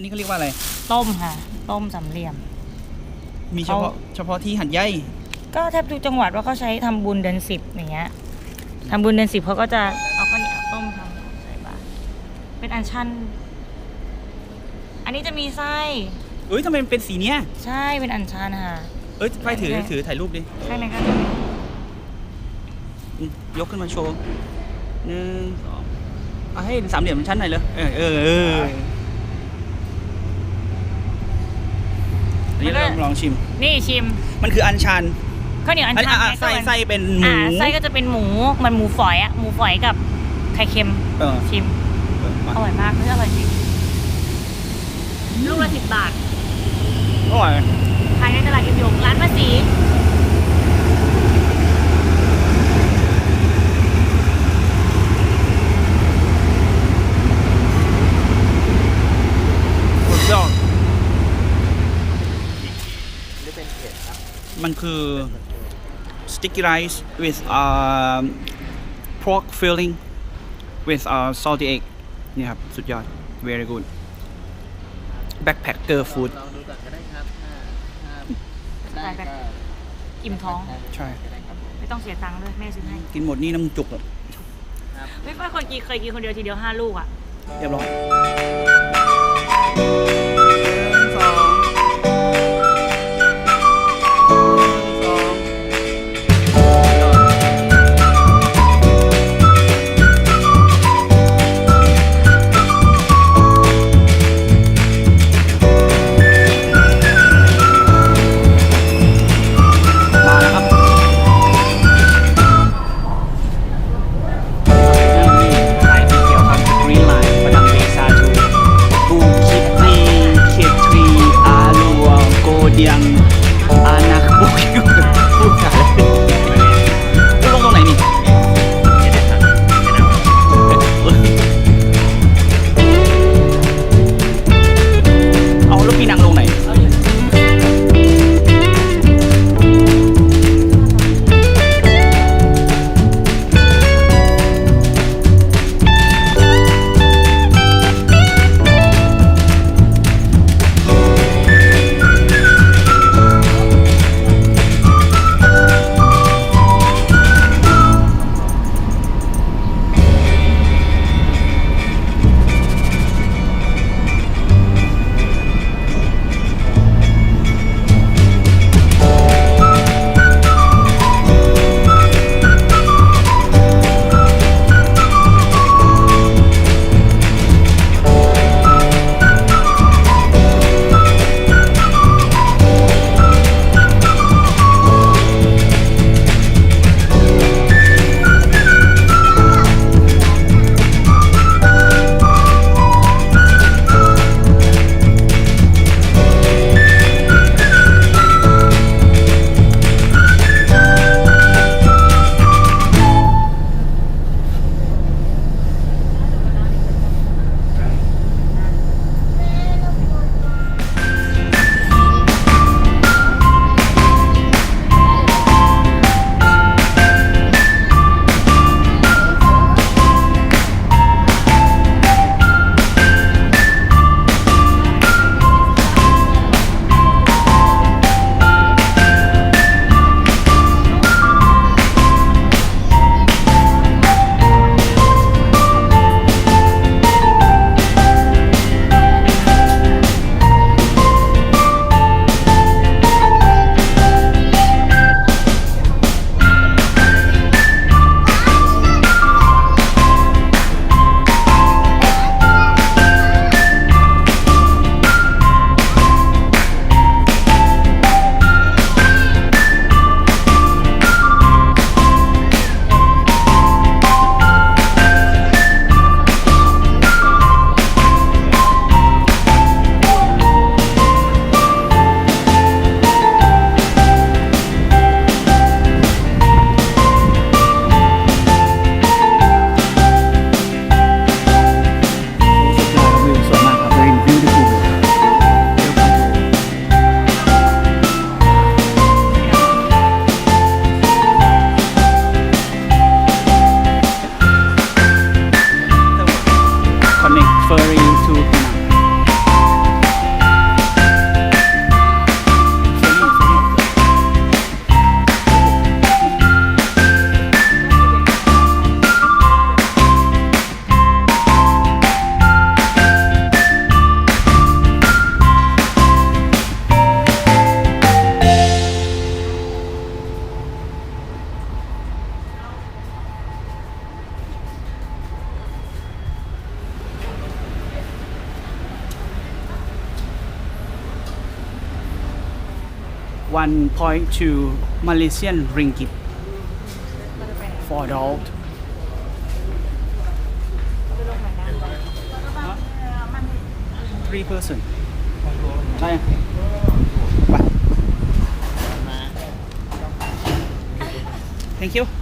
อันนี้เขาเรียกว่าอะไร ต้มค่ะ ต้มสำเหลี่ยม มีเฉพาะเขาเฉพาะที่หัดใหญ่ ก็แทบทุกจังหวัดว่าเขาใช้ทำบุญเดือนสิบอย่างเงี้ยทำบุญเดือนสิบเขาก็จะเอาข้าวเหนียวต้มทำใส่บาตรเป็นอันชัน อันนี้จะมีไส้เอ้ยทำไมมันเป็นสีเนี้ย ใช่เป็นอันชันค่ะ เอ้ยไฟถือถือถ่ายรูปดิข้างในก็จะมีอืมยกขึ้นมาโชว์หนึ่งสองเอาให้สามเหลี่ยมชั้นหน่อยเลยเออเออ เอออันนี้เราลองชิม นี่ชิมมันคืออันชันข้าวเหนียวอันอันชันอะไงไส้ก็มันไส้เป็นหมูอ่าไส้ก็จะเป็นหมูเหมันหมูฝอยอะหมูฝอยกับไข่เค็มเออชิมเออมาอร่อยมากเฮ้ยอร่อยจริงลูกละสิบบาท อร่อย ขายในตลาดกิมหยงร้านป้าสี สุดยอด นี่เป็นเผ็ดครับ มัน คือ sticky rice with um, pork filling with uh, salty egg นี่ครับ สุดยอด very good backpacker food ลองดูก่อนก็ได้ครับถ้าถ้าได้ก็อิ่มท้อง ใช่ก็ได้ครับไม่ต้องเสียตังค์ด้วยแม่ซื้อให้ กินหมดนี่น้ำจุกอะไม่ค่อยคนกินเคยกินคนเดียวทีเดียวห้าลูกอะเรียบร้อย 1.2 Malaysian ringgit for adult. Three person. Bye. Thank you.